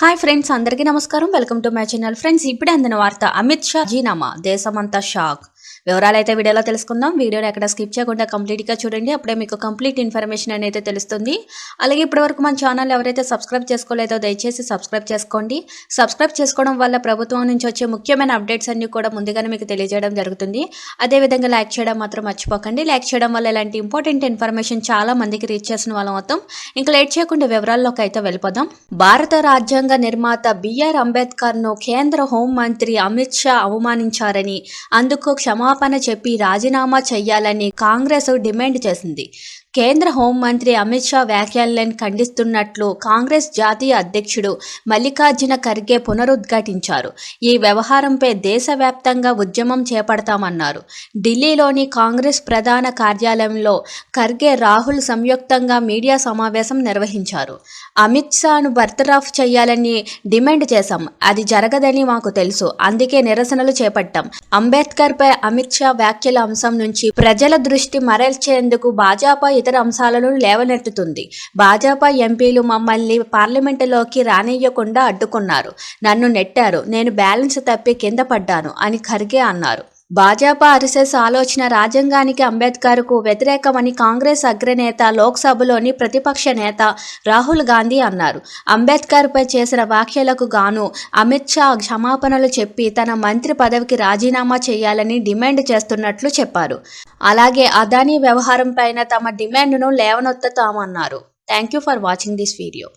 Hi friends అందరికీ నమస్కారం. Welcome to my channel friends ఇప్పుడే అందిన వార్త అమిత్ షా జీనామా దేశమంతా షాక్. వివరాలు అయితే వీడియోలో తెలుసుకుందాం. వీడియోని ఎక్కడ స్కిప్ చేయకుండా కంప్లీట్గా చూడండి. అప్పుడే మీకు కంప్లీట్ ఇన్ఫర్మేషన్ అనేది తెలుస్తుంది. అలాగే ఇప్పటివరకు మన ఛానల్ ఎవరైతే సబ్స్క్రైబ్ చేసుకోలేదో దయచేసి సబ్స్క్రైబ్ చేసుకోండి. సబ్స్క్రైబ్ చేసుకోవడం వల్ల ప్రభుత్వం నుంచి వచ్చే ముఖ్యమైన అప్డేట్స్ అన్నీ కూడా ముందుగానే మీకు తెలియజేయడం జరుగుతుంది. అదేవిధంగా లైక్ చేయడం మాత్రం మర్చిపోకండి. లైక్ చేయడం వల్ల ఇలాంటి ఇంపార్టెంట్ ఇన్ఫర్మేషన్ చాలా మందికి రీచ్ చేసిన వాళ్ళం అవుతాం. ఇంకా లేట్ చేయకుండా వివరాల్లోకి అయితే వెళ్ళిపోదాం. భారత రాజ్యాంగ నిర్మాత బిఆర్ అంబేద్కర్ను కేంద్ర హోంమంత్రి అమిత్ షా అవమానించారని అందుకు క్షమా క్షమాపణ చెప్పి రాజీనామా చేయాలని కాంగ్రెస్ డిమాండ్ చేసింది. కేంద్ర హోంమంత్రి అమిత్ షా వ్యాఖ్యలను ఖండిస్తున్నట్లు కాంగ్రెస్ జాతీయ అధ్యక్షుడు మల్లికార్జున ఖర్గే పునరుద్ఘాటించారు. ఈ వ్యవహారంపై దేశవ్యాప్తంగా ఉద్యమం చేపడతామన్నారు. ఢిల్లీలోని కాంగ్రెస్ ప్రధాన కార్యాలయంలో ఖర్గే రాహుల్ సంయుక్తంగా మీడియా సమావేశం నిర్వహించారు. అమిత్ షాను బర్తరాఫ్ చేయాలని డిమాండ్ చేశాం. అది జరగదని మాకు తెలుసు. అందుకే నిరసనలు చేపట్టాం. అంబేద్కర్పై అమిత్ షా వ్యాఖ్యల అంశం నుంచి ప్రజల దృష్టి మరల్చేందుకు భాజపా ఇతర అంశాలను లేవనెత్తుతుంది. భాజపా ఎంపీలు మమ్మల్ని పార్లమెంటులోకి రానియ్యకుండా అడ్డుకున్నారు. నన్ను నెట్టారు. నేను బ్యాలెన్స్ తప్పి కింద పడ్డాను అని ఖర్గే అన్నారు. భాజపా ఆర్ఎస్ఎస్ ఆలోచన రాజ్యాంగానికి అంబేద్కర్కు వ్యతిరేకమని కాంగ్రెస్ అగ్రనేత లోక్సభలోని ప్రతిపక్ష నేత రాహుల్ గాంధీ అన్నారు. అంబేద్కర్పై చేసిన వ్యాఖ్యలకు గాను అమిత్ షా క్షమాపణలు చెప్పి తన మంత్రి పదవికి రాజీనామా చేయాలని డిమాండ్ చేస్తున్నట్లు చెప్పారు. అలాగే అదానీ వ్యవహారం పైన తమ డిమాండ్ను లేవనొత్తుతామన్నారు. Thank you for watching this video.